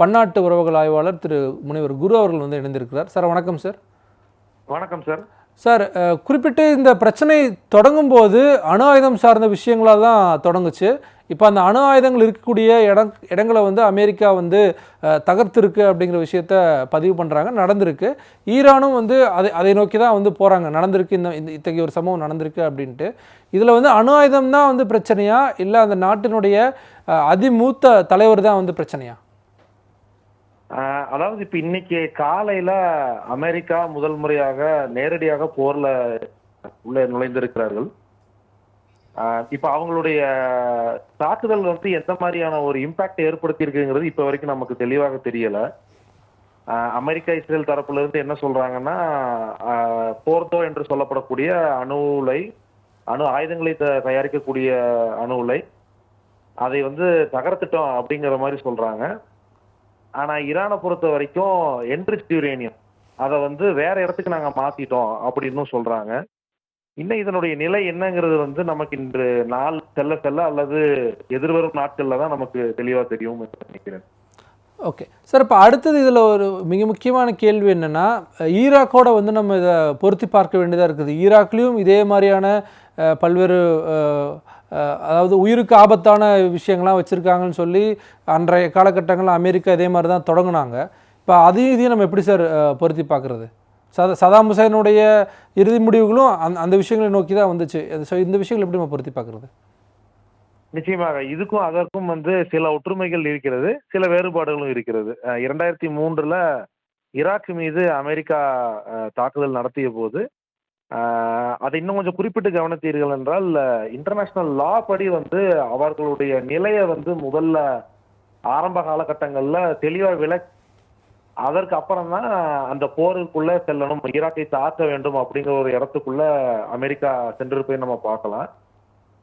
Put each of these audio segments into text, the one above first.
பன்னாட்டு உறவுகள் ஆய்வாளர் திரு முனைவர் குரு அவர்கள் வந்து இணைந்திருக்கிறார். சார் வணக்கம் சார். வணக்கம் சார். சார் குறிப்பிட்டு இந்த பிரச்சனை தொடங்கும் போது அணு ஆயுதம் சார்ந்த விஷயங்களாக தான் தொடங்குச்சு. இப்போ அந்த அணு ஆயுதங்கள் இருக்கக்கூடிய இடம் இடங்களை வந்து அமெரிக்கா வந்து தகர்த்திருக்கு அப்படிங்கிற விஷயத்த பதிவு பண்ணுறாங்க நடந்திருக்கு. ஈரானும் வந்து அதை அதை நோக்கி தான் வந்து போகிறாங்க நடந்திருக்கு இந்த இந்த இத்தகைய ஒரு சம்பவம் நடந்திருக்கு அப்படின்ட்டு. இதில் வந்து அணு ஆயுதம் தான் வந்து பிரச்சனையா? இல்லை அந்த நாட்டினுடைய அதிமூத்த தலைவர் தான் வந்து பிரச்சனையா? அதாவது இப்ப இன்னைக்கு காலையில அமெரிக்கா முதல் முறையாக நேரடியாக போர்ல உள்ள நுழைந்திருக்கிறார்கள். இப்போ இப்ப அவங்களுடைய தாக்குதல் வந்து எந்த மாதிரியான ஒரு இம்பாக்ட் ஏற்படுத்தி இருக்குங்கிறது இப்ப வரைக்கும் நமக்கு தெளிவாக தெரியல. அமெரிக்கா இஸ்ரேல் தரப்புல இருந்து என்ன சொல்றாங்கன்னா போர்த்தோ போர்தோ என்று சொல்லப்படக்கூடிய அணு உலை அணு ஆயுதங்களை த- தயாரிக்கக்கூடிய அணு உலை அதை வந்து தகர்த்துட்டோம் அப்படிங்கிற மாதிரி சொல்றாங்க. ஆனா ஈரானை பொறுத்த வரைக்கும் என்ரிச் யூரேனியம் அதை வந்து வேற இடத்துக்கு நாங்க மாத்திட்டோம் அப்படின்னு சொல்றாங்க. இன்னும் இதனுடைய நிலை என்னங்கிறது வந்து நமக்கு இன்று நாள் செல்ல செல்ல அல்லது எதிர்வரும் நாட்களில் தான் நமக்கு தெளிவாக தெரியும் நினைக்கிறேன். ஓகே சார் இப்போ அடுத்தது இதில் ஒரு மிக முக்கியமான கேள்வி என்னென்னா ஈராக்கோட வந்து நம்ம இதை பொருத்தி பார்க்க வேண்டியதாக இருக்குது. ஈராக்லேயும் இதே மாதிரியான பல்வேறு அதாவது உயிருக்கு ஆபத்தான விஷயங்கள்லாம் வச்சுருக்காங்கன்னு சொல்லி அன்றைய காலகட்டங்களில் அமெரிக்கா இதே மாதிரி தான் தொடங்கினாங்க. இப்போ அதையும் இதையும் நம்ம எப்படி சார் பொருத்தி பார்க்குறது? சதா சதாம் ஹுசைனுடைய இறுதி முடிவுகளும் அந்த அந்த விஷயங்களை நோக்கி தான் வந்துச்சு. ஸோ இந்த விஷயங்கள் எப்படி நம்ம பொருத்தி பார்க்குறது? நிச்சயமாக. இதுக்கும் அதற்கும் வந்து சில ஒற்றுமைகள் இருக்கிறது சில வேறுபாடுகளும் இருக்கிறது. இரண்டாயிரத்தி மூன்றில் ஈராக் மீது அமெரிக்கா தாக்குதல் நடத்திய போது அதை இன்னும் கொஞ்சம் குறிப்பிட்டு கவனித்தீர்கள் என்றால் இன்டர்நேஷனல் லா படி வந்து அவர்களுடைய நிலையை வந்து முதல்ல ஆரம்ப காலகட்டங்களில் தெளிவாக விளக் அதற்கு அப்புறம் தான் அந்த போருக்குள்ளே செல்லணும் ஈராக்கை தாக்க வேண்டும் அப்படிங்கிற ஒரு இடத்துக்குள்ள அமெரிக்கா சென்றிருப்பதை நம்ம பார்க்கலாம்.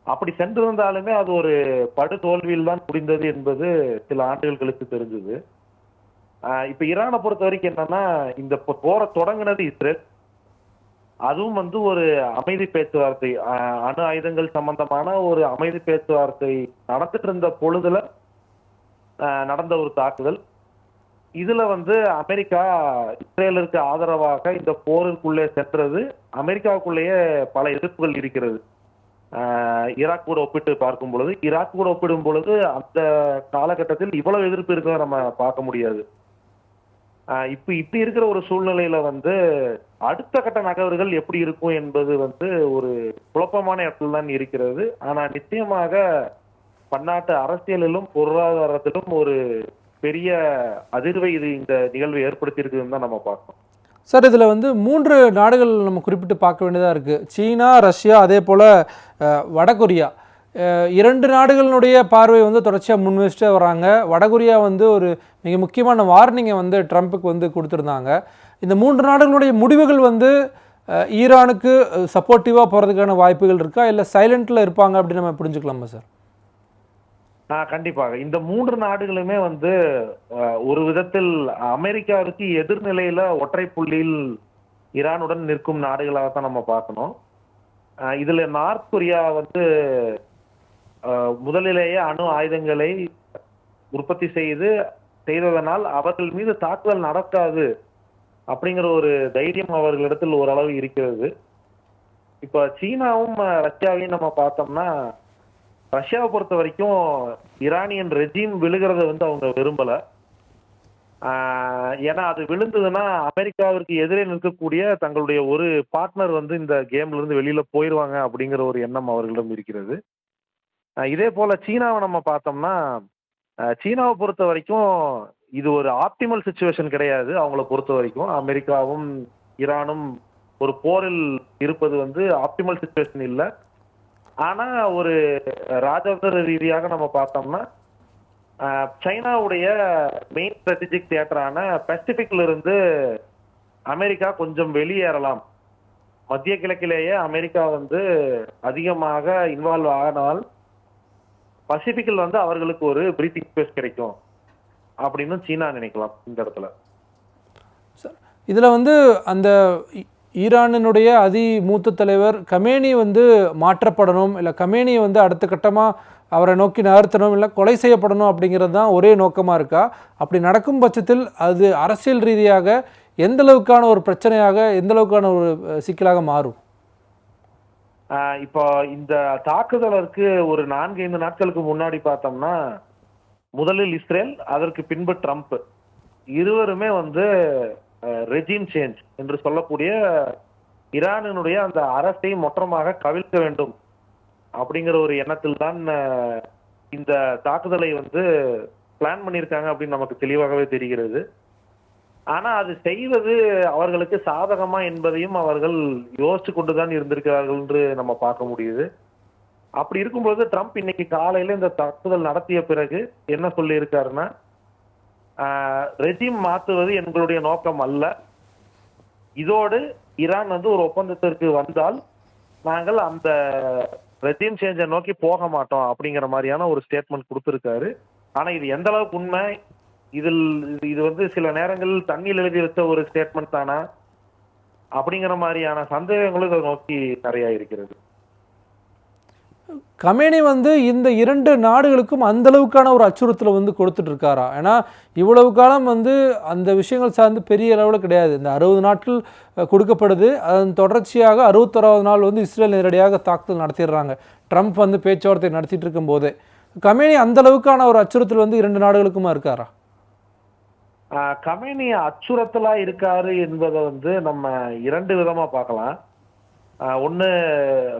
அப்படி சென்றிருந்தாலுமே அது ஒரு படு தோல்வியில் தான் முடிந்தது என்பது சில ஆண்டுகள் கழித்து தெரிஞ்சது இப்போ ஈரானை பொறுத்த வரைக்கும் என்னன்னா இந்த போரை தொடங்கினது இஸ்ரேல். அதுவும் வந்து ஒரு அமைதி பேச்சுவார்த்தை அணு ஆயுதங்கள் சம்பந்தமான ஒரு அமைதி பேச்சுவார்த்தை நடந்துட்டு இருந்த பொழுதுல நடந்த ஒரு தாக்குதல். இதுல வந்து அமெரிக்கா இஸ்ரேலுக்கு ஆதரவாக இந்த போருக்குள்ளே சென்றது அமெரிக்காவுக்குள்ளேயே பல எதிர்ப்புகள் இருக்கிறது. ஈராக் கூட ஒப்பிட்டு பார்க்கும் பொழுது ஈராக் கூட ஒப்பிடும் பொழுது அந்த காலகட்டத்தில் இவ்வளவு எதிர்ப்பு இருக்கிறத நம்ம பார்க்க முடியாது. இப்போ இப்படி இருக்கிற ஒரு சூழ்நிலையில வந்து அடுத்த கட்ட நகர்வுகள் எப்படி இருக்கும் என்பது வந்து ஒரு குழப்பமான இடத்துல தான் இருக்கிறது. ஆனா நிச்சயமாக பன்னாட்டு அரசியலிலும் பொருளாதாரத்திலும் ஒரு பெரிய அதிர்வை இது இந்த நிகழ்வு ஏற்படுத்தியிருக்குதுன்னு தான் நம்ம பார்க்கணும். சார் இதில் வந்து மூன்று நாடுகள் நம்ம குறிப்பிட்டு பார்க்க வேண்டியதாக இருக்குது சீனா ரஷ்யா அதே போல் வடகொரியா. இரண்டு நாடுகளினுடைய பார்வை வந்து தொடர்ச்சியாக முன்வச்சுட்டே வராங்க வடகொரியா வந்து ஒரு மிக முக்கியமான வார்னிங்கை வந்து ட்ரம்ப்புக்கு வந்து கொடுத்துருந்தாங்க. இந்த மூன்று நாடுகளுடைய முடிவுகள் வந்து ஈரானுக்கு சப்போர்ட்டிவாக போகிறதுக்கான வாய்ப்புகள் இருக்கா? இல்லை சைலண்ட்டில் இருப்பாங்க அப்படின்னு நம்ம புரிஞ்சுக்கலாமா சார் ஆ கண்டிப்பாக. இந்த மூன்று நாடுகளுமே வந்து ஒரு விதத்தில் அமெரிக்காவிற்கு எதிர்நிலையில் ஒற்றை புள்ளியில் ஈரானுடன் நிற்கும் நாடுகளாக தான் நம்ம பார்க்கணும். இதில் நார்த் கொரியா வந்து முதலிலேயே அணு ஆயுதங்களை உற்பத்தி செய்து செய்ததனால் அவர்கள் மீது தாக்குதல் நடக்காது அப்படிங்கிற ஒரு தைரியம் அவர்களிடத்தில் ஓரளவு இருக்கிறது. இப்போ சீனாவும் ரஷ்யாவையும் நம்ம பார்த்தோம்னா ரஷ்யாவை பொறுத்த வரைக்கும் ஈரானியன் ரெஜிம் விழுகிறத வந்து அவங்க விரும்பல. ஏன்னா அது விழுந்ததுன்னா அமெரிக்காவிற்கு எதிரே நிற்கக்கூடிய தங்களுடைய ஒரு பார்ட்னர் வந்து இந்த கேம்ல இருந்து வெளியில போயிடுவாங்க அப்படிங்கிற ஒரு எண்ணம் அவர்களிடம் இருக்கிறது. இதே போல் சீனாவை நம்ம பார்த்தோம்னா சீனாவை பொறுத்த வரைக்கும் இது ஒரு ஆப்டிமல் சுச்சுவேஷன் கிடையாது. அவங்கள பொறுத்த வரைக்கும் அமெரிக்காவும் ஈரானும் ஒரு போரில் இருப்பது வந்து ஆப்டிமல் சுச்சுவேஷன் இல்லை. ஆனால் ஒரு ராஜதந்திர ரீதியாக நம்ம பார்த்தோம்னா சைனாவுடைய மெயின் ஸ்ட்ராட்டஜிக் தியேட்டரான பசிபிக்ல இருந்து அமெரிக்கா கொஞ்சம் வெளியேறலாம். மத்திய கிழக்கிலேயே அமெரிக்கா வந்து அதிகமாக இன்வால்வ் ஆனால் பசிபிக்கில் வந்து அவர்களுக்கு ஒரு பிரீத்திங் ஸ்பேஸ் கிடைக்கும். அப்படின்னு சீனா நினைக்கலாம் இந்த இடத்துல. இதில் வந்து அந்த ஈரானினுடைய அதி மூத்த தலைவர் கமேனி வந்து மாற்றப்படணும் இல்லை கமேனியை வந்து அடுத்த கட்டமாக அவரை நோக்கி நகர்த்தணும் இல்லை கொலை செய்யப்படணும் அப்படிங்கிறது தான் ஒரே நோக்கமாக இருக்கா? அப்படி நடக்கும் பட்சத்தில் அது அரசியல் ரீதியாக எந்த அளவுக்கான ஒரு பிரச்சனையாக எந்த அளவுக்கான ஒரு சிக்கலாக மாறும்? இப்போ இந்த தாக்குதலுக்கு ஒரு நான்கு ஐந்து நாட்களுக்கு முன்னாடி பார்த்தோம்னா முதலில் இஸ்ரேல் அதற்கு பின்பு ட்ரம்ப். இருவருமே வந்து ரெஜிம் சேஞ்ச் என்று சொல்லக்கூடிய ஈரானினுடைய அந்த அரசை மொத்தமாக கவிழ்க்க வேண்டும் அப்படிங்கிற ஒரு எண்ணத்தில் தான் இந்த தாக்குதலை வந்து பிளான் பண்ணியிருக்காங்க அப்படின்னு நமக்கு தெளிவாகவே தெரிகிறது. ஆனா அது செய்வது அவர்களுக்கு சாதகமா என்பதையும் அவர்கள் யோசிச்சு கொண்டுதான் இருந்திருக்கிறார்கள் என்று நம்ம பார்க்க முடியுது. அப்படி இருக்கும்போது ட்ரம்ப் இன்னைக்கு காலையில இந்த தாக்குதல் நடத்திய பிறகு என்ன சொல்லி இருக்காருன்னா ரெஜிம் மாற்றுவது எங்களுடைய நோக்கம் அல்ல. இதோடு ஈரான் வந்து ஒரு ஒப்பந்தத்திற்கு வந்தால் நாங்கள் அந்த ரெஜிம் சேஞ்சை நோக்கி போக மாட்டோம் அப்படிங்கிற மாதிரியான ஒரு ஸ்டேட்மெண்ட் கொடுத்துருக்காரு. ஆனா இது எந்த அளவுக்கு உண்மை? இதில் இது- வந்து சில நேரங்களில் தண்ணியில் எழுதி வச்ச ஒரு ஸ்டேட்மெண்ட் தானா? அப்படிங்கிற மாதிரியான சந்தேகங்களும் இதை நோக்கி நிறைய இருக்கிறது. கமேனி வந்து இந்த இரண்டு நாடுகளுக்கும் அந்த அளவுக்கான ஒரு அச்சுறுத்தலை வந்து கொடுத்துட்டு இருக்காரா? ஏன்னா இவ்வளவு காலம் வந்து அந்த விஷயங்கள் சார்ந்து பெரிய அளவில் கிடையாது. இந்த அறுபது நாட்கள் கொடுக்கப்படுது. அதன் தொடர்ச்சியாக அறுபத்தொறாவது நாள் வந்து இஸ்ரேல் நேரடியாக தாக்குதல் நடத்திடுறாங்க. ட்ரம்ப் வந்து பேச்சுவார்த்தை நடத்திட்டு இருக்கும்போதே. கமேனி அந்த அளவுக்கான ஒரு அச்சுறுத்தல் வந்து இரண்டு நாடுகளுக்குமா இருக்காரா? கமேனி அச்சுறுத்தலா இருக்காரு என்பதை வந்து நம்ம இரண்டு விதமா பார்க்கலாம். ஒன்று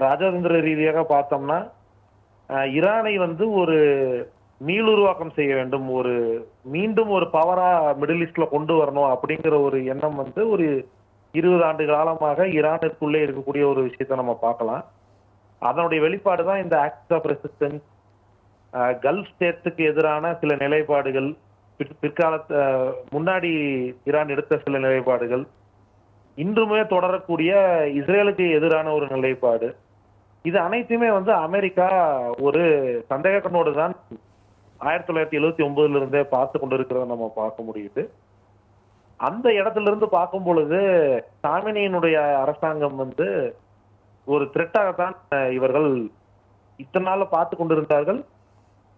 ராஜதந்திர ரீதியாக பார்த்தோம்னா ஈரானை வந்து ஒரு மீளுருவாக்கம் செய்ய வேண்டும் ஒரு மீண்டும் ஒரு பவரா மிடில் ஈஸ்ட்ல கொண்டு வரணும் அப்படிங்கிற ஒரு எண்ணம் வந்து ஒரு இருபது ஆண்டு காலமாக ஈரானுக்குள்ளே இருக்கக்கூடிய ஒரு விஷயத்தை நம்ம பார்க்கலாம். அதனுடைய வெளிப்பாடு தான் இந்த ஆக்ட் ஆஃப் ரெசிஸ்டன்ஸ் கல்ஃப் ஸ்டேட்ஸுக்கு எதிரான சில நிலைப்பாடுகள் பிற்காலத்து முன்னாடி ஈரான் எடுத்த சில நிலைப்பாடுகள் இன்றுமே தொடரக்கூடிய இஸ்ரேலுக்கு எதிரான ஒரு நிலைப்பாடு. இது அனைத்துமே வந்து அமெரிக்கா ஒரு சந்தேக கண்ணோடு தான் ஆயிரத்தி தொள்ளாயிரத்தி எழுவத்தி ஒன்பதுல இருந்தே பார்த்து கொண்டிருக்கிறத நம்ம பார்க்க முடியுது. அந்த இடத்துல இருந்து பார்க்கும் பொழுது சாமினியினுடைய அரசாங்கம் வந்து ஒரு த்ரெட்டாகத்தான் இவர்கள் இத்தனை நாள் பார்த்து கொண்டிருந்தார்கள்.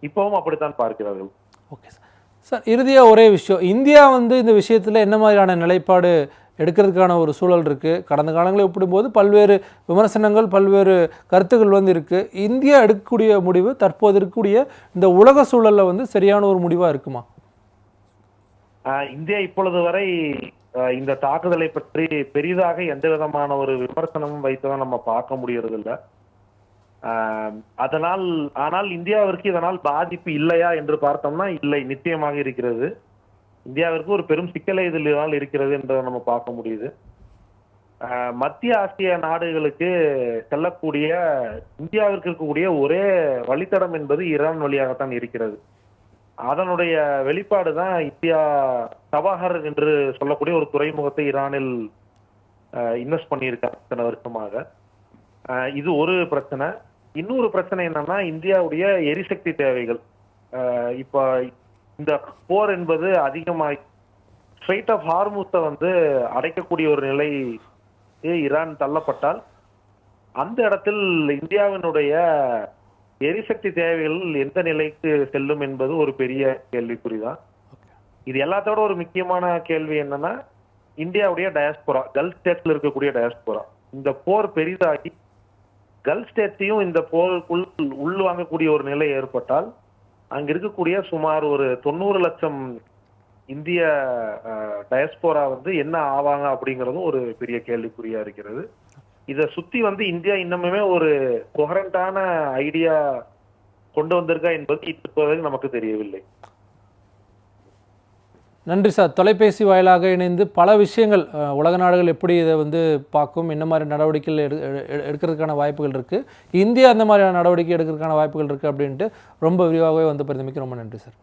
இப்பவும் அப்படித்தான் பார்க்கிறார்கள். Okay sir. சார் இறுதியாக ஒரே விஷயம். இந்தியா வந்து இந்த விஷயத்தில் என்ன மாதிரியான நிலைப்பாடு எடுக்கிறதுக்கான ஒரு சூழல் இருக்குது கடந்த காலங்களை ஒப்பிடும்போது பல்வேறு விமர்சனங்கள் பல்வேறு கருத்துக்கள் வந்து இருக்குது இந்தியா எடுக்கக்கூடிய முடிவு தற்போது இருக்கக்கூடிய இந்த உலக சூழலில் வந்து சரியான ஒரு முடிவாக இருக்குமா? இந்தியா இப்பொழுது வரை இந்த தாக்குதலை பற்றி பெரிதாக எந்த விதமான ஒரு விமர்சனமும் வைத்ததை நம்ம பார்க்க முடியறதில்ல. அதனால் ஆனால் இந்தியாவிற்கு இதனால் பாதிப்பு இல்லையா என்று பார்த்தோம்னா இல்லை நிச்சயமாக இருக்கிறது. இந்தியாவிற்கு ஒரு பெரும் சிக்கலை இதனால் இருக்கிறது என்றதை நம்ம பார்க்க முடியுது. மத்திய ஆசிய நாடுகளுக்கு செல்லக்கூடிய இந்தியாவிற்கு இருக்கக்கூடிய ஒரே வழித்தடம் என்பது ஈரான் வழியாகத்தான் இருக்கிறது. அதனுடைய வெளிப்பாடு தான் இந்தியா சபாகர் என்று சொல்லக்கூடிய ஒரு துறைமுகத்தை ஈரானில் இன்வெஸ்ட் பண்ணியிருக்காங்க இத்தனை வருஷமாக. இது ஒரு பிரச்சனை. இன்னொரு பிரச்சனை என்னன்னா இந்தியாவுடைய எரிசக்தி தேவைகள். இப்போ இந்த போர் என்பது அதிகமாகி ஸ்ட்ரைட் ஆஃப் ஹார்மூஸை வந்து அடைக்கக்கூடிய ஒரு நிலை ஈரான் தள்ளப்பட்டால் அந்த இடத்தில் இந்தியாவினுடைய எரிசக்தி தேவைகள் எந்த நிலைக்கு செல்லும் என்பது ஒரு பெரிய கேள்விக்குறிதான். இது எல்லாத்தோட ஒரு முக்கியமான கேள்வி என்னன்னா இந்தியாவுடைய டயஸ்போரா கல்ஃப் ஸ்டேட்ஸ்ல இருக்கக்கூடிய டயஸ்போரா இந்த போர் பெரிதாகி கல்ஃப் ஸ்டேட்டையும் இந்த போருக்குள் உள்வாங்கக்கூடிய ஒரு நிலை ஏற்பட்டால் அங்க இருக்கக்கூடிய சுமார் ஒரு தொண்ணூறு லட்சம் இந்திய டயஸ்போரா வந்து என்ன ஆவாங்க அப்படிங்கறதும் ஒரு பெரிய கேள்விக்குறியா இருக்கிறது. இதை சுத்தி வந்து இந்தியா இன்னமுமே ஒரு கொஹரண்டான ஐடியா கொண்டு வந்திருக்கா என்பது இப்போதைக்கு நமக்கு தெரியவில்லை. நன்றி சார். தொலைபேசி வாயிலாக இணைந்து பல விஷயங்கள் உலக நாடுகள் எப்படி இதை வந்து பார்க்கும் என்ன மாதிரி நடவடிக்கைகள் எடு எடுக்கிறதுக்கான வாய்ப்புகள் இருக்குது இந்தியா அந்த மாதிரியான நடவடிக்கை எடுக்கிறதுக்கான வாய்ப்புகள் இருக்குது அப்படின்ட்டு ரொம்ப விரிவாகவே வந்து பரிந்தமைக்கு ரொம்ப நன்றி சார்.